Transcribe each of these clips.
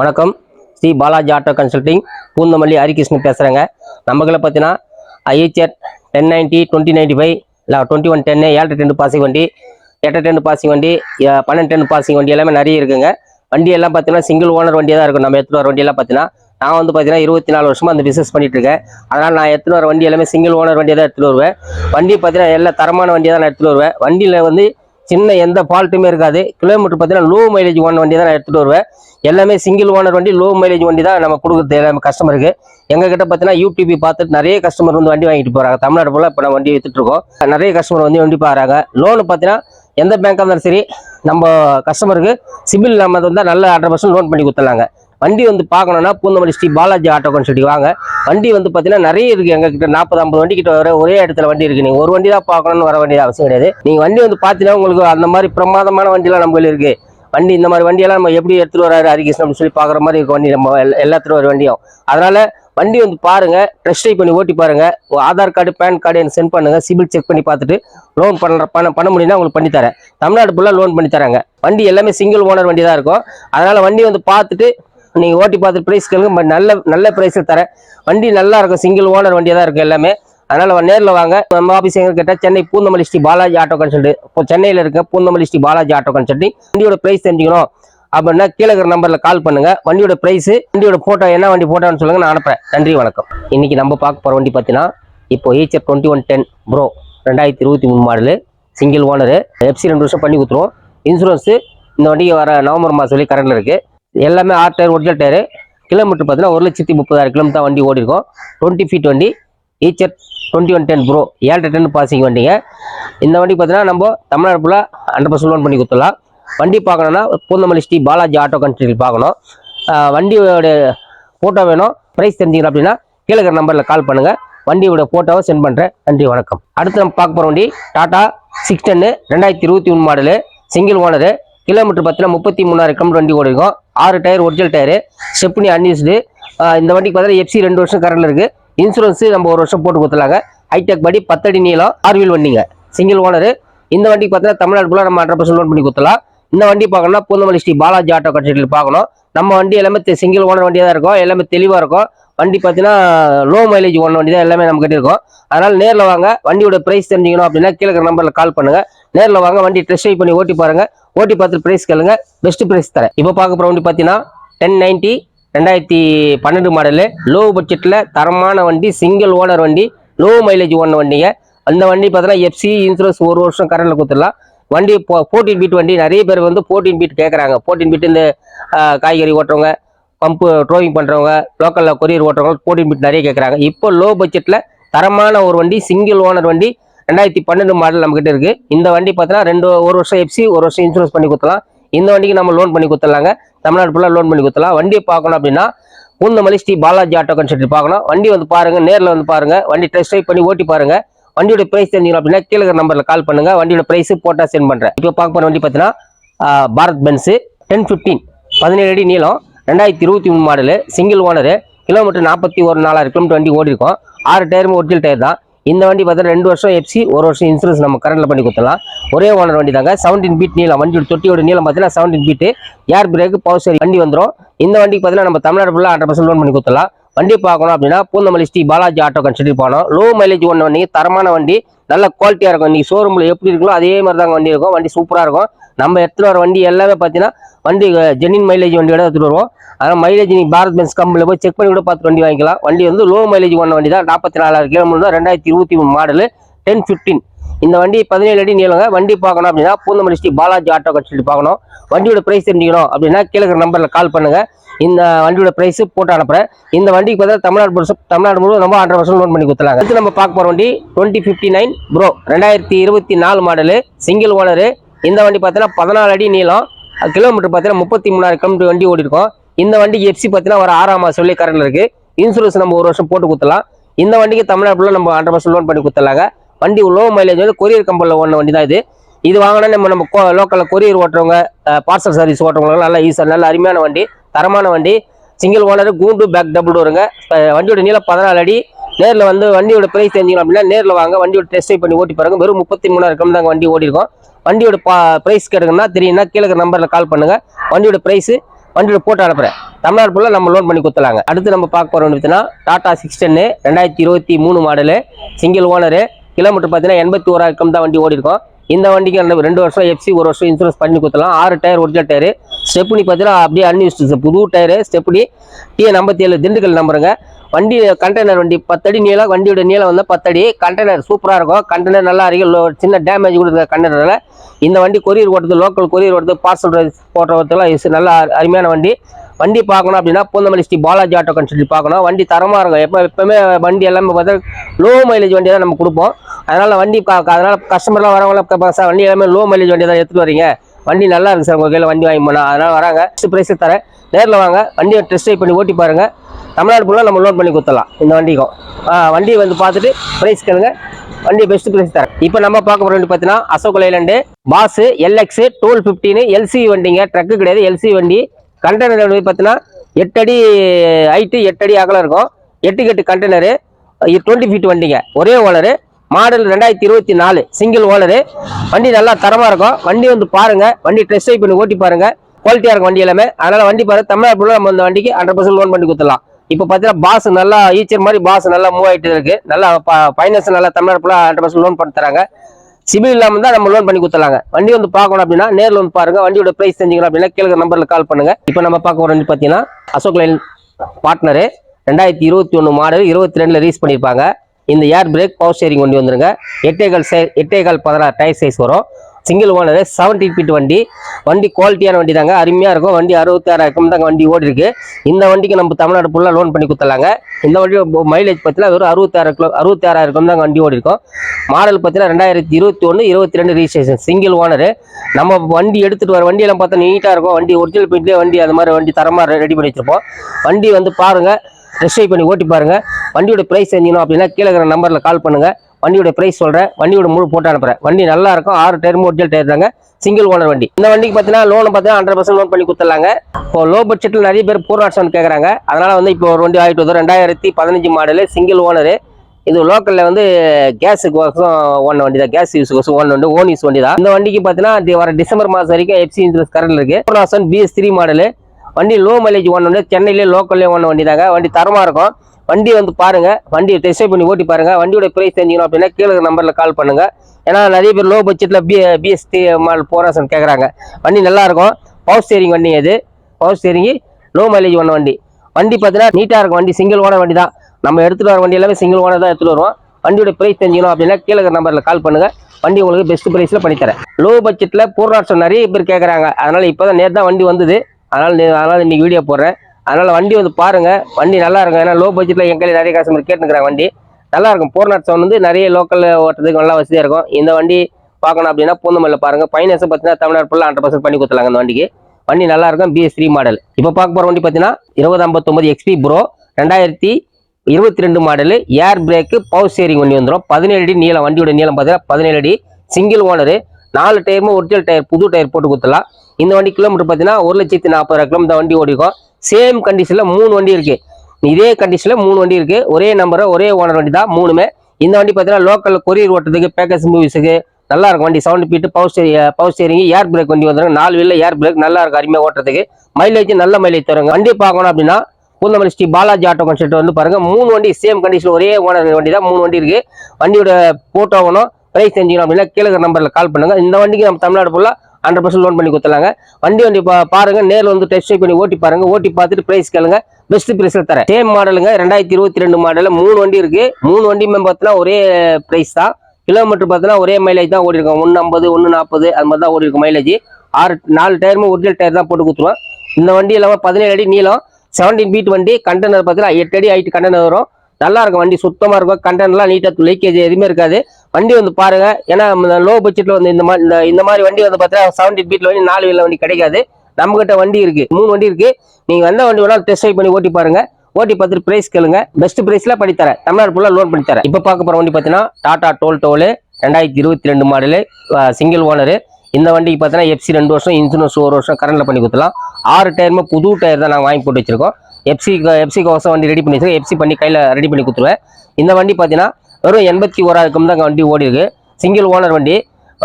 வணக்கம். Sri Balaji auto consulting Poonamallee Harikrishnan பேசுகிறேங்க நம்மகளை பார்த்தீங்கன்னா Eicher ten ninety twenty ninety five இல்லை டுவெண்ட்டி ஒன் டென்னு ஏழு டென் பாசிங் வண்டி எட்டு டென் பாசிங் வண்டி பன்னெண்டு டென் பாசிங் வண்டி எல்லாமே நிறைய இருக்குங்க. வண்டி எல்லாம் பார்த்தீங்கன்னா சிங்கிள் ஓனர் வண்டியாக தான் இருக்கும். நம்ம எடுத்துகிட்டு வர வண்டியெல்லாம் பார்த்தீங்கன்னா நான் வந்து பார்த்தீங்கன்னா இருபத்தி நாலு வருஷமாக அந்த பிஸ்னஸ் பண்ணிட்டு இருக்கேன். அதனால் நான் எடுத்துகிட்டு வர வண்டி எல்லாமே சிங்கிள் ஓனர் வண்டியை தான் எடுத்துகிட்டு வருவேன். வண்டி பார்த்தீங்கன்னா எல்லா தரமான வண்டியாக தான் நான் எடுத்துகிட்டு வருவேன். வண்டியில் வந்து சின்ன எந்த ஃபால்ட்டுமே இருக்காது. கிலோமீட்டர் பார்த்தீங்கன்னா லோ மைலேஜ் ஓன வண்டி தான் நான் எடுத்துகிட்டு வருவேன். எல்லாமே சிங்கிள் ஓனர் வண்டி லோ மைலேஜ் வண்டி தான் நம்ம கொடுக்குறது எல்லாமே கஸ்டமருக்கு எங்ககிட்ட பார்த்தீங்கன்னா யூடிபி பார்த்துட்டு நிறைய கஸ்டமர் வந்து வண்டி வாங்கிட்டு போகிறாங்க தமிழ்நாடு போல் இப்போ நம்ம வண்டி வித்துட்டு இருக்கோம். நிறைய கஸ்டமர் வந்து வண்டி பாருங்க லோனு பார்த்தீங்கன்னா எந்த பேங்காக இருந்தாலும் சரி நம்ம கஸ்டமருக்கு சிபில் நம்ம இருந்தால் நல்ல ஹண்ட்ரட் பர்சன்ட் லோன் பண்ணி கொடுத்துடலாங்க. வண்டி வந்து பார்க்கணுன்னா பூந்தமல்லி ஸ்ரீ பாலாஜி ஆட்டோக்கன்னு சொல்லி வாங்க. வண்டி வந்து பார்த்தீங்கன்னா நிறைய இருக்குது எங்ககிட்ட. நாற்பது ஐம்பது வண்டி கிட்ட வர ஒரே இடத்துல வண்டி இருக்குது நீங்கள் ஒரு வண்டி தான் பார்க்கணுன்னு வர வேண்டிய அவசியம் கிடையாது. நீங்கள் வண்டி வந்து பார்த்தீங்கன்னா உங்களுக்கு அந்த மாதிரி பிரமாதமான வண்டிலாம் நம்மளுக்கு இருக்குது வண்டி இந்த மாதிரி வண்டியெல்லாம் நம்ம எப்படி எடுத்துகிட்டு வராரு ஹரிகிருஷ்ணன் அப்படின்னு சொல்லி பார்க்குற மாதிரி இருக்கும் வண்டி. நம்ம எல்லாத்துலேயும் ஒரு வண்டியும். அதனால் வண்டி வந்து பாருங்கள் டெஸ்ட் ட்ரைவ் பண்ணி ஓட்டி பாருங்கள் ஆதார் கார்டு பேன் கார்டு எனக்கு சென்ட் பண்ணுங்கள் சிபில் செக் பண்ணி பார்த்துட்டு லோன் பண்ண பண்ண பண்ண முடியும்னா உங்களுக்கு பண்ணித்தரேன் தமிழ்நாடு ஃபுல்லாக லோன் பண்ணி தராங்க. வண்டி எல்லாமே சிங்கிள் ஓனர் வண்டி தான் இருக்கும். அதனால் வண்டி வந்து பார்த்துட்டு நீங்கள் ஓட்டி பார்த்து ப்ரைஸ் கேளுங்க. நல்ல நல்ல ப்ரைஸில் தரேன். வண்டி நல்லா இருக்கும். சிங்கிள் ஓனர் வண்டியாக தான் இருக்கும் எல்லாமே. அதனால நேரில் வாங்க. நம்ம ஆஃபீஸ் எங்க கேட்டால் சென்னை பூந்தமல்லி ஸ்ரீ பாலாஜி ஆட்டோ கன்சல்ட் இப்போ சென்னையில் இருக்க பூந்தமல்லி ஸ்ரீ பாலாஜி ஆட்டோ கன்சல்ட் வண்டியோட பிரைஸ் தெரிஞ்சுக்கணும். அப்படின்னா கீழே இருக்கிற நம்பர்ல கால் பண்ணுங்க. வண்டியோட பிரைஸ் வண்டியோட போட்டோ என்ன வண்டி போட்டோன்னு சொல்லுங்க நான் அனுப்புறேன். நன்றி வணக்கம். இன்னைக்கு நம்ம பார்க்க போற வண்டி பார்த்தீங்கன்னா இப்போ Eicher twenty one ten pro ரெண்டாயிரத்தி இருபத்தி மூணு மாடலு சிங்கிள் ஓனரு எஃப்சி ரெண்டு வருஷம் பண்ணி கொடுத்துருவோம். இன்சூரன்ஸு இந்த வண்டிக்கு வர நவம்பர் மாதம் வரைக்கும் கரண்டில் இருக்கு. எல்லாமே ஆறு டயர் ஒரிஜினல் டயரு கிலோமீட்டர் பார்த்தீங்கன்னா ஒரு லட்சத்தி முப்பதாயிரம் கிலோமீட்டர் வண்டி ஓடி இருக்கும் டுவெண்ட்டி ஃபீட் வண்டி Eicher twenty one ten pro ஏழு டென் பாசிங் வண்டிங்க. இந்த வண்டி பார்த்தீங்கன்னா நம்ம தமிழ்நாடு ஃபுல்லாக ஹண்ட்ரட் பர்சன்ட் லோன் பண்ணி கொடுத்துடலாம். வண்டி பார்க்கணுன்னா பூந்தமல்லி ஸ்ரீ பாலாஜி ஆட்டோ கண்ட்ரியில் பார்க்கணும். வண்டியோட ஃபோட்டோ வேணும். ப்ரைஸ் தெரிஞ்சுக்கணும் அப்படின்னா கீழே நம்பரில் கால் பண்ணுங்கள் வண்டியோட ஃபோட்டோவை சென்ட் பண்ணுறேன் நன்றி வணக்கம். அடுத்து நம்ம பார்க்க போகிற வண்டி டாட்டா சிக்ஸ் டென்னு ரெண்டாயிரத்தி இருபத்தி மூணு மாடலு. Single owner. கிலோமீட்டர் பார்த்தீங்கன்னா முப்பத்தி மூணாயிரம் கிலோமீட்டர் வண்டி ஓடிருக்கும். ஆறு tyre original tyre. Stepney unused இந்த வண்டிக்கு பார்த்தீங்கன்னா எஃப்சி ரெண்டு வருஷம் கரண்டில் இருக்குது இன்சூரன்ஸு நம்ம ஒரு வருஷம் போட்டு கொடுத்துலாங்க ஹைடெக் படி பத்தடி நீளம் ஆர்வியல் வண்டிங்க. சிங்கிள் ஓனரு இந்த வண்டிக்கு பார்த்தீங்கன்னா தமிழ்நாடு ஃபுல்லாக நம்ம ஹண்ட்ரட் பர்சன்ட் லோன் பண்ணி கொடுத்துலாம் இந்த வண்டி பார்க்கணும்னா பூந்தமல்லி ஸ்ரீ பாலாஜி ஆட்டோ கட்சியில் பார்க்கணும். நம்ம வண்டி எல்லாமே சிங்கிள் ஓனர் வண்டியாக தான் இருக்கும். எல்லாமே தெளிவாக இருக்கும். வண்டி பார்த்தீங்கன்னா லோ மைலேஜ் ஓன வண்டி தான் எல்லாமே நம்ம கட்டியிருக்கோம் இருக்கும். நேரில் வாங்க. வண்டியோட ப்ரைஸ் தெரிஞ்சுக்கணும் அப்படின்னா கீழே இருக்கிற நம்பரில் கால் பண்ணுங்கள் நேரில் வாங்க. வண்டி டெஸ்ட் ட்ரைவ் பண்ணி ஓட்டி பாருங்கள் ஓட்டி பார்த்துட்டு ப்ரைஸ் கேளுங்க. பெஸ்ட் ப்ரைஸ் தரேன். இப்போ பார்க்க போகிற வண்டி பார்த்தீங்கன்னா டென் நைன்ட்டி ரெண்டாயிரத்தி பன்னெண்டு மாடலு. லோ பட்ஜெட்டில் தரமான வண்டி சிங்கிள் ஓனர் வண்டி லோ மைலேஜ் ஓன வண்டிங்க. அந்த வண்டி பார்த்தீங்கன்னா எஃப்சி இன்சூரன்ஸ் ஒரு வருஷம் கரண்டில் கொடுத்துடலாம். வண்டி ஃபோர்டீன் பீட் வண்டி. நிறைய பேர் வந்து ஃபோர்டீன் பீட் கேட்குறாங்க ஃபோர்டீன் பீட் இந்த காய்கறி ஓட்டுறவங்க பம்பு ட்ரோவிங் பண்ணுறவங்க லோக்கலில் கொரியர் ஓட்டுறவங்க ஃபோர்டீன் பீட் நிறைய கேட்குறாங்க இப்போ லோ பட்ஜெட்டில் தரமான ஒரு வண்டி சிங்கிள் ஓனர் வண்டி ரெண்டாயிரத்தி பன்னெண்டு மாடல் நம்மகிட்ட இருக்குது இந்த வண்டி பார்த்தீங்கன்னா ரெண்டு ஒரு வருஷம் எஃப்சி ஒரு வருஷம் இன்சூரன்ஸ் பண்ணி கொடுத்தலாம் இந்த வண்டிக்கு நம்ம லோன் பண்ணி கொடுத்துடலாங்க. தமிழ்நாடு ஃபுல்லாக லோன் பண்ணி கொடுத்தலாம் வண்டியை பார்க்கணும் அப்படின்னா பூந்தமல்லி ஸ்ரீ பாலாஜி ஆட்டோ கன்சல்ட் பார்க்கணும். வண்டி வந்து பாருங்கள் நேரில் வந்து பாருங்க. வண்டி டெஸ்ட் ட்ரைவ் பண்ணி ஓட்டி பாருங்கள் வண்டியோட ப்ரைஸ் தெரிஞ்சுக்கணும் அப்படின்னா கீழே நம்பரில் கால் பண்ணுங்கள் வண்டியோட ப்ரைஸு போட்டா சென்ட் பண்ணுறேன் இப்போ பார்க்க வண்டி பார்த்தீங்கன்னா பாரத் பென்ஸு டென் ஃபிஃப்டீன் பதினேழு அடி நீளம். ரெண்டாயிரத்தி இருபத்தி மூணு மாடலு சிங்கிள் ஓனரு கிலோமீட்டர் நாற்பத்தி ஒரு நாலாயிரம் கிலோமீட்டர் வண்டி ஓடி இருக்கும் ஆறு டயரும் ஒரிஜினல் டயர் தான். இந்த வண்டி பார்த்தீங்கன்னா ரெண்டு வருஷம் எஃப்சி ஒரு வருஷம் இன்சூரன்ஸ் நம்ம கரண்டில் பண்ணி கொடுத்துலாம் ஒரே ஓனர் வண்டி தாங்க. செவன்டீன் பீட் நீளம் வண்டியோட தொட்டியோட நீளம் பார்த்தீங்கன்னா seventeen feet air brake power சரி வண்டி வந்துடும் இந்த வண்டிக்கு பார்த்தீங்கன்னா நம்ம தமிழ்நாடு ஃபுல்லாக ஹண்ட்ரட் பர்சன்ட் லோன் பண்ணி கொடுத்துலாம் வண்டி பார்க்கணும் அப்படின்னா பூந்தமல்லி ஸ்ரீ பாலாஜி ஆட்டோ கன்சிடர் போனோம் லோ மைலேஜ் ஒன்று வண்டி தரமான வண்டி நல்ல குவாலிட்டியாக இருக்கும். இன்றைக்கி ஷோரூமில் எப்படி இருக்கோ அதே மாதிரி தாங்க வண்டி இருக்கும். வண்டி சூப்பராக இருக்கும். நம்ம எடுத்துகிட்டு வர வண்டி எல்லாமே பார்த்தீங்கன்னா வண்டி ஜெனின் மைலேஜ் வண்டியோட எடுத்துகிட்டு வருவோம். அதனால் மைலேஜ் நீங்கள் பாரத் பென்ஸ் கம்பெனியில் போய் செக் பண்ணி கூட பார்த்து வண்டி வாங்கிக்கலாம். வண்டி வந்து லோ மைலேஜ் ஒன்று வண்டி தான். நாற்பத்தி நாலாயிரம் கிலோமீட்டர் ரெண்டாயிரத்தி இருபத்தி மூணு மாடலு டென் ஃபிஃப்டின் இந்த வண்டி பதினேழு அடி நீளங்க. வண்டி பார்க்கணும் அப்படின்னா பூந்தமல்லி ஸ்ரீ பாலாஜி ஆட்டோ கட்சிட்டு பார்க்கணும். வண்டியோட ப்ரைஸ் தெரிஞ்சுக்கணும் அப்படின்னா கீழே நம்பரில் கால் பண்ணுங்கள் இந்த வண்டியோட ப்ரைஸு போட்டு அனுப்புகிறேன் இந்த வண்டிக்கு பார்த்தா தமிழ்நாடு முழுசு தமிழ்நாடு முழுவதும் நம்ம ஹண்ட்ரட் பர்சன்ட் லோன் பண்ணி கொடுத்துலாங்க அடுத்து நம்ம பார்க்க போகிற வண்டி டுவெண்ட்டி ஃபிஃப்டி நைன் ப்ரோ ரெண்டாயிரத்தி இருபத்தி நாலு மாடலு சிங்கிள் ஓனரு இந்த வண்டி பார்த்தீங்கன்னா பதினாலு அடி நீளம். கிலோமீட்டர் பார்த்தீங்கன்னா முப்பத்தி மூணாயிரம் கிலோமீட்டர் வண்டி ஓடிருக்கும் இந்த வண்டி எஃப்சி பார்த்தீங்கன்னா ஒரு ஆறாம் மாதம் சொல்லி கரண்ட் இருக்கு. இன்சூரன்ஸ் நம்ம ஒரு வருஷம் போட்டு கொடுத்துலாம் இந்த வண்டிக்கு தமிழ்நாட்டில் நம்ம ஹண்ட்ரட் பர்சன்ட் லோன் பண்ணி கொடுத்துலாங்க வண்டி லோ மைலேஜ் வந்து கொரியர் கம்பெனியில் ஓடின வண்டி தான் இது. இது வாங்கினா நம்ம நம்ம லோக்கலில் கொரியர் ஓட்டுறவங்க பார்சல் சர்வீஸ் ஓட்டுறவங்க நல்லா ஈஸியாக நல்ல அருமையான வண்டி தரமான வண்டி. சிங்கிள் ஓனர் கூண்டு பேக் டபுள் டோருங்க வண்டியோட நீளம் பதினாலு அடி. நேரில் வந்து வண்டியோட பிரைஸ் தெரிஞ்சிக்கலாம் அப்படின்னா நேரில் வாங்க வண்டியோட டெஸ்ட் பண்ணி ஓட்டி பாருங்க. வெறும் முப்பத்தி மூணாயிரம் தாங்க வண்டி ஓடிருக்கோம் வண்டியோட பா ப்ரைஸ் கேட்டுங்கன்னா தெரியும்னா கீழே நம்பரில் கால் பண்ணுங்க. வண்டியோட ப்ரைஸு வண்டியோட போட்டு அனுப்புறேன். தமிழ்நாடு ஃபுல்லாக நம்ம லோன் பண்ணி கொடுத்துலாங்க அடுத்து நம்ம பார்க்க போகிற பார்த்தீங்கன்னா டாடா சிக்ஸ் டென்னு ரெண்டாயிரத்தி இருபத்தி மூணு மாடலு சிங்கிள் ஓனரு கிலோமீட்டர் பார்த்தீங்கன்னா எண்பத்தி ஓராயிரம் தான் வண்டி ஓடிருக்கோம் இந்த வண்டிக்கு ரெண்டு- ரெண்டு வருஷம் எஃப்சி ஒரு வருஷம் இன்சூரன்ஸ் பண்ணி கொடுத்துலாம் ஆறு டயர் ஒரிஜினல் டயரு ஸ்டெப்னி பார்த்தீங்கன்னா அப்படியே அன்யூஸ்டு புது டயரு ஸ்டெப்னி டிஎன் ஐம்பத்தி ஏழு திண்டுக்கல் நம்பருங்க வண்டி கண்டெய்னர் வண்டி பத்தடி நீளம் வண்டியோட நீளம் வந்து பத்தடி. கண்டெய்னர் சூப்பராக இருக்கும். கண்டெய்னர் நல்லா அருகில் ஒரு சின்ன டேமேஜ் கூட கண்டெய்னரில் இந்த வண்டி கொரியர் ஓட்டுறது லோக்கல் கொரியர் ஓட்டுறது பார்சல் போட்டுறதுலாம் இஸ் நல்ல அருமையான வண்டி. வண்டி பார்க்கணும் அப்படின்னா பூந்தமல்லி ஸ்ரீ பாலாஜி ஆட்டோ கன்சல்ட்டி பார்க்கணும். வண்டி தரமாக இருக்கும். எப்போ எப்பவுமே வண்டி எல்லாமே பார்த்தா லோ மைலேஜ் வண்டி தான் நம்ம கொடுப்போம். அதனால் வண்டி பார்க்க அதனால் கஸ்டமர்லாம் வரவங்களாம் சார் வண்டி எல்லாமே லோ மைலேஜ் வண்டி தான் எடுத்துகிட்டு வரீங்க? வண்டி நல்லா இருக்கு சார் உங்கள் கையில் வண்டி வாங்கி போனால் அதனால் வராங்க. ப்ரைஸில் தரேன். நேரில் வாங்க. வண்டியை டெஸ்ட் ட்ரைவ் பண்ணி ஓட்டி பாருங்கள் தமிழ்நாடு ஃபுல்லாக நம்ம லோன் பண்ணி கொடுத்துடலாம் இந்த வண்டிக்கும். வண்டியை வண்டி வந்து பார்த்துட்டு ப்ரைஸ் கேளுங்க. வண்டி பெஸ்ட் ப்ரைஸ் தரேன். இப்போ நம்ம பார்க்க போகிற வண்டி பார்த்தீங்கன்னா Ashok Leyland. Boss LX twelve ஃபிஃப்டின்னு LC வண்டிங்க. ட்ரக்கு கிடையாது. எல்சி வண்டி. கண்டெய்னர் வந்து பார்த்தீங்கன்னா எட்டு அடி ஹைட்டு எட்டு அடி அகலம் இருக்கும். எட்டுக்கு எட்டு கண்டெய்னரு டுவெண்ட்டி ஃபீட் வண்டிங்க. ஒரே ஓனரு. மாடல் ரெண்டாயிரத்தி இருபத்தி நாலு. Single owner. வண்டி நல்லா தரமாக இருக்கும். வண்டி வந்து பாருங்க. வண்டி ட்ரெஸ் பண்ணி ஓட்டி பாருங்கள் குவாலிட்டியாக இருக்கும் வண்டி எல்லாமே. அதனால் வண்டி பாருங்க தமிழ்நாடு நம்ம இந்த வண்டிக்கு ஹண்ட்ரட் பர்சன்ட் லோன் பண்ணி கொடுத்துடலாம். இப்போ பார்த்தீங்கன்னா பாஸ் நல்லா ஈச்சர் மாதிரி பாஸ் நல்லா மூவ் ஆகிட்டு இருக்கு. நல்லா ஃபைனான்ஸ் நல்லா தமிழ்நாடு ஃபுல்லாக ஹண்ட்ரட் பர்சன்ட் லோன் பண்ணி தராங்க. சிபில் இல்லாமல் தான் நம்ம லோன் பண்ணி கொடுத்துலாங்க வண்டி வந்து பார்க்கணும் அப்படின்னா நேரில் வந்து பாருங்க. வண்டியோட ப்ரைஸ் தெரிஞ்சுக்கணும் அப்படின்னா கீழே நம்பரில் கால் பண்ணுங்க. இப்போ நம்ம பார்க்க போகிற வண்டி பார்த்தீங்கன்னா அசோக் லைன் பார்ட்னரு ரெண்டாயிரத்தி இருபத்தி ஒன்று மாடல் இருபத்தி ரெண்டில் ரீஸ் பண்ணியிருப்பாங்க. இந்த ஏர் பிரேக் பவர் ஸ்டேரிங் வண்டி வந்துருங்க. எட்டேகால் சை எட்டேகால் பதினாறு டயர் சைஸ் வரும். சிங்கிள் ஓனர் செவன்டி ஃபீட் வண்டி. வண்டி குவாலிட்டியான வண்டி தாங்க. அருமையாக இருக்கும். வண்டி அறுபத்தாறாயிரம் தாங்க வண்டி ஓடி இருக்கு இந்த வண்டிக்கு நம்ம தமிழ்நாடு ஃபுல்லாக லோன் பண்ணி கொடுத்துலாங்க இந்த வண்டி மைலேஜ் பார்த்தீங்கன்னா வெறும் அறுபத்தாறு கிலோ அறுபத்தாறாயிரம் தாங்க வண்டி ஓடி இருக்கும் மாடல் பார்த்தீங்கன்னா ரெண்டாயிரத்தி இருபத்தி ஒன்று இருபத்தி ரெண்டு ரிஜிஸ்ட்ரேஷன் சிங்கிள் ஓனரு நம்ம வண்டி எடுத்துகிட்டு வர வண்டியெல்லாம் பார்த்தா நீட்டாக இருக்கும். வண்டி ஒரிஜினல் பெயிண்ட்லேயே வண்டி அந்த மாதிரி வண்டி தரமாக ரெடி பண்ணி வச்சிருப்போம். வண்டி வந்து பாருங்கள் ரெஜிஸ்ட்ரை பண்ணி ஓட்டி பாருங்க. வண்டியோட ப்ரைஸ் தெரிஞ்சிக்கணும் அப்படின்னா கீழே இருக்கிற நம்பரில் கால் பண்ணுங்கள் வண்டியோட பிரைஸ் சொல்கிறேன் வண்டியோட முழு போட்டு அனுப்புகிறேன் வண்டி நல்லா இருக்கும். ஆறு டயர் ஒரிஜினல் டயர் தாங்க சிங்கிள் ஓனர் வண்டி. இந்த வண்டிக்கு பார்த்தீங்கன்னா லோன் பார்த்தீங்கன்னா ஹண்ட்ரட் பர்சன்ட் லோன் பண்ணி கொடுத்துடலாங்க. இப்போ லோ பட்ஜெட்டில் நிறைய பேர் ஃபோர் நாட் செவன் கேட்குறாங்க அதனால் வந்து இப்போ ஒரு வண்டி ஆகிட்டு வருது ரெண்டாயிரத்தி பதினஞ்சு மாடலு சிங்கிள் ஓனரு இது லோக்கலில் வந்து கேஸுக்கு கோசம் ஓன வண்டி தான். கேஸ் யூஸ் கோசம் ஓன வண்டி ஓன் யூஸ் வண்டி தான். இந்த வண்டிக்கு பார்த்தீங்கன்னா வர டிசம்பர் மாதம் வரைக்கும் எஃப்சி இன்சூரன்ஸ் கரண்ட் இருக்குது four not BS three model வண்டி லோ மைலேஜ் ஓன வண்டி சென்னையிலே லோக்கல்லே ஓன வண்டி தாங்க. வண்டி தரமாக இருக்கும். வண்டி வந்து பாருங்க. வண்டியை டெஸ்ட் பண்ணி ஓட்டி பாருங்க. வண்டியோட ப்ரைஸ் தெரிஞ்சிக்கணும் அப்படின்னா கீழே நம்பரில் கால் பண்ணுங்க. ஏன்னா நிறைய பேர் லோ பட்ஜெட்டில் பி பிஎஸ்டி மாடல் போராசன் கேட்குறாங்க வண்டி நல்லா இருக்கும். பவர் ஸ்டேரிங் வண்டி இது பவர் ஸ்டேரிங் லோ மைலேஜ் பண்ண வண்டி. வண்டி பார்த்தீங்கன்னா நீட்டாக இருக்கும். வண்டி சிங்கிள் ஓனர் வண்டி தான். நம்ம எடுத்துகிட்டு வர வண்டி எல்லாமே சிங்கிள் ஓனர் தான் எடுத்துகிட்டு வருவோம். வண்டியோட ப்ரைஸ் தெரிஞ்சிக்கணும் அப்படின்னா கீழே நம்பரில் கால் பண்ணுங்க. வண்டி உங்களுக்கு பெஸ்ட் ப்ரைஸில் பண்ணித்தரேன். லோ பட்ஜெட்டில் பூர்ணாட்சம் நிறைய பேர் கேட்குறாங்க அதனால் இப்போ தான் நேற்று தான் வண்டி வந்தது. அதனால் அதனால் இன்றைக்கி வீடியோ போடுறேன். அதனால் வண்டி வந்து பாருங்க. வண்டி நல்லா இருக்கும். ஏன்னா லோ பட்ஜெட்டில் எங்கள் கையில் நிறைய கஸ்டமர் கேட்டுக்கிறாங்க வண்டி. நல்லா இருக்கும். பூர்ணாட்சம் வந்து நிறைய லோக்கல் ஓட்டுறதுக்கு நல்லா வசதியாக இருக்கும். இந்த வண்டி பார்க்கணும் அப்படின்னா பூந்தமல்லில் பாருங்க. ஃபைனான்ஸ் பார்த்தீங்கன்னா தமிழ்நாடு ஃபுல்லாக ஹண்ட்ரட் பர்சன்ட் பண்ணி கொடுத்துலாங்க அந்த வண்டிக்கு. வண்டி நல்லா இருக்கும். பிஎஸ் த்ரீ மாடல் இப்போ பார்க்க போகிற வண்டி பார்த்தீங்கன்னா இருபது ஐம்பத்தொம்பது எக்ஸ்பி ப்ரோ ரெண்டாயிரத்தி இருபத்தி ரெண்டு model air brake power steering வண்டி வந்துடும் பதினேழு அடி நீளம். வண்டியோட நீளம் பார்த்தீங்கன்னா பதினேழு அடி. சிங்கிள் ஓனரு நாலு டயருமே ஒரிஜினல் டயர் புது டயர் போட்டு கொடுத்துலாம் இந்த வண்டி கிலோமீட்டர் பார்த்தீங்கன்னா ஒரு லட்சத்தி நாற்பது கிலோமீட்டர் வண்டி ஓடிக்கும் சேம் கண்டிஷனில் மூணு வண்டி இருக்குது இதே கண்டிஷனில் மூணு வண்டி இருக்குது ஒரே நம்பர் ஒரே ஓனர் வண்டி தான் மூணுமே. இந்த வண்டி பார்த்தீங்கன்னா லோக்கல் கொரியர் ஓட்டுறதுக்கு பேக்கேஜ் மூவிஸுக்கு நல்லா இருக்கும். வண்டி சவுண்ட் பீட்டு பவர் ஸ்டேரி பவர் ஸ்டேரிங் ஏர் பிரேக் வண்டி வந்துடுங்க நாலு வீலில் ஏர் பிரேக் நல்லா இருக்கும் அருமையாக ஓட்டுறதுக்கு. மைலேஜ் நல்ல மைலேஜ் தருங்க. வண்டி பார்க்கணும் அப்படின்னா பூந்தமல்லி ஸ்ரீ பாலாஜி ஆட்டோ கன்சல்ட் வந்து பாருங்கள் மூணு வண்டி சேம் கண்டிஷன் ஒரே ஓனர் வண்டி தான் மூணு வண்டி இருக்குது வண்டியோட போட்டோ வேணும். பிரைஸ் தெரிஞ்சுக்கணும் அப்படின்னா கீழே நம்பரில் கால் பண்ணுங்கள் இந்த வண்டிக்கு நம்ம தமிழ்நாடு ஃபுல்லாக ஹண்ட்ரட் பர்சன்ட் லோன் பண்ணி கொடுத்துலாங்க வண்டி வண்டி பா- பாருங்கள் நேரில் வந்து டெஸ்ட் பண்ணி ஓட்டி பாருங்கள் ஓட்டி பார்த்துட்டு ப்ரைஸ் கேளுங்க. பெஸ்ட் ப்ரைஸில் தரேன். சேம் மாடலுங்க ரெண்டாயிரத்தி இருபத்தி ரெண்டு மாடலில் மூணு வண்டி இருக்குது மூணு வண்டியுமே பார்த்தீங்கன்னா ஒரே ப்ரைஸ் தான். கிலோமீட்டர் பார்த்தீங்கன்னா ஒரே மைலேஜ் தான் ஓடி இருக்கும் ஒன்று ஐம்பது ஒன்று நாற்பது அது மாதிரி தான் ஓடி இருக்கும் மைலேஜ் ஆறு நாலு டயருமே ஒரிஜினல் டயர் தான் போட்டு கொடுத்துருவோம் இந்த வண்டி இல்லாமல் பதினேழு அடி நீளம். செவன்டீன் பீட் வண்டி கண்டெய்னர் பார்த்தீங்கன்னா எட்டு அடி ஹைட் கண்டெய்னர் வரும். நல்லா இருக்கும் வண்டி சுத்தமாக இருக்கும். கண்டெய்னர்லாம் நீட்டாக லீக்கேஜ் எதுவுமே இருக்காது. வண்டி வந்து பாருங்க. ஏன்னா லோ பட்ஜெட்டில் வந்து இந்த மாதிரி இந்த இந்த மாதிரி வண்டி வந்து பார்த்தீங்கன்னா செவன்டி பீட்ல வண்டி நாலு வீல வண்டி கிடைக்காது. நம்ம கிட்ட வண்டி இருக்கு. மூணு வண்டி இருக்கு. நீங்க எந்த வண்டி வேணாலும் டெஸ்ட் ட்ரைவ் பண்ணி ஓட்டி பாருங்க. ஓட்டி பார்த்துட்டு பிரைஸ் கேளுங்க. பெஸ்ட் பிரைஸ்ல பண்ணி தரேன். தமிழ்நாடு ஃபுல்லாக லோன் பண்ணி தரேன். இப்போ பார்க்க போற வண்டி பார்த்தீங்கன்னா டாடா டோல் டோலு ரெண்டாயிரத்தி இருபத்தி ரெண்டு மாடலு சிங்கிள் ஓனரு இந்த வண்டிக்கு பார்த்தீங்கன்னா எஃப்சி ரெண்டு வருஷம் இன்சூரன்ஸ் ஒரு வருஷம் கரண்ட்ல பண்ணி கொடுத்துலாம் ஆறு டயருமே புது டயர் தான் நாங்கள் வாங்கி போட்டு வச்சிருக்கோம். எஃப்சி எஃப்சி கோசம் வண்டி ரெடி பண்ணி வச்சிருக்கோம். எஃப்சி பண்ணி கையில் ரெடி பண்ணி கொடுத்துருவேன். இந்த வண்டி பார்த்தீங்கன்னா வெறும் எண்பத்தி ஓராயிரம் தான் வண்டி ஓடி இருக்கு சிங்கிள் ஓனர் வண்டி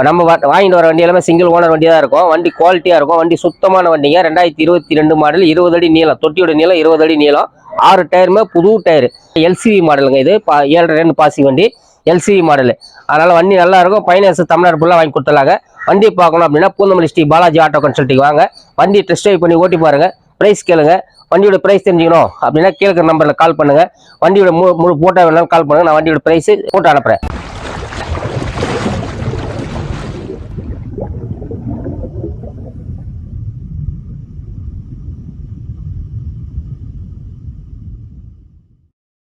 நம்ம வாங்கிட்டு வர வண்டி எல்லாமே சிங்கிள் ஓனர் வண்டி தான் இருக்கும். வண்டி குவாலிட்டியாக இருக்கும். வண்டி சுத்தமான வண்டிங்க. ரெண்டாயிரத்தி இருபத்தி ரெண்டு மாடல் இருபது அடி நீளம். தொட்டியோட நீளம் இருபது அடி நீளம். ஆறு டயருமே புது டயர் எல்சிவி மாடலுங்க இது. பா ஏழரை ரெண்டு பாசி வண்டி. எல்சிவி மாடலு அதனால் வண்டி நல்லா இருக்கும். ஃபைனான்ஸ் தமிழ்நாடு ஃபுல்லாக வாங்கி கொடுத்துலாங்க வண்டி பார்க்கணும் அப்படின்னா பூந்தமல்லி ஸ்ரீ பாலாஜி ஆட்டோ கன்சல்ட்டிங் வாங்க. வண்டி டெஸ்ட் ட்ரைவ் பண்ணி ஓட்டி பாருங்கள் ப்ரைஸ் கேளுங்க. வண்டியோட ப்ரைஸ் தெரிஞ்சுக்கணும். அப்படின்னா கீழே நம்பரில் கால் பண்ணுங்கள் வண்டியோட மு முழு ஃபோட்டோ வேணாலும் கால் பண்ணுங்கள் நான் வண்டியோட ப்ரைஸு ஃபோட்டோ அனுப்புறேன்.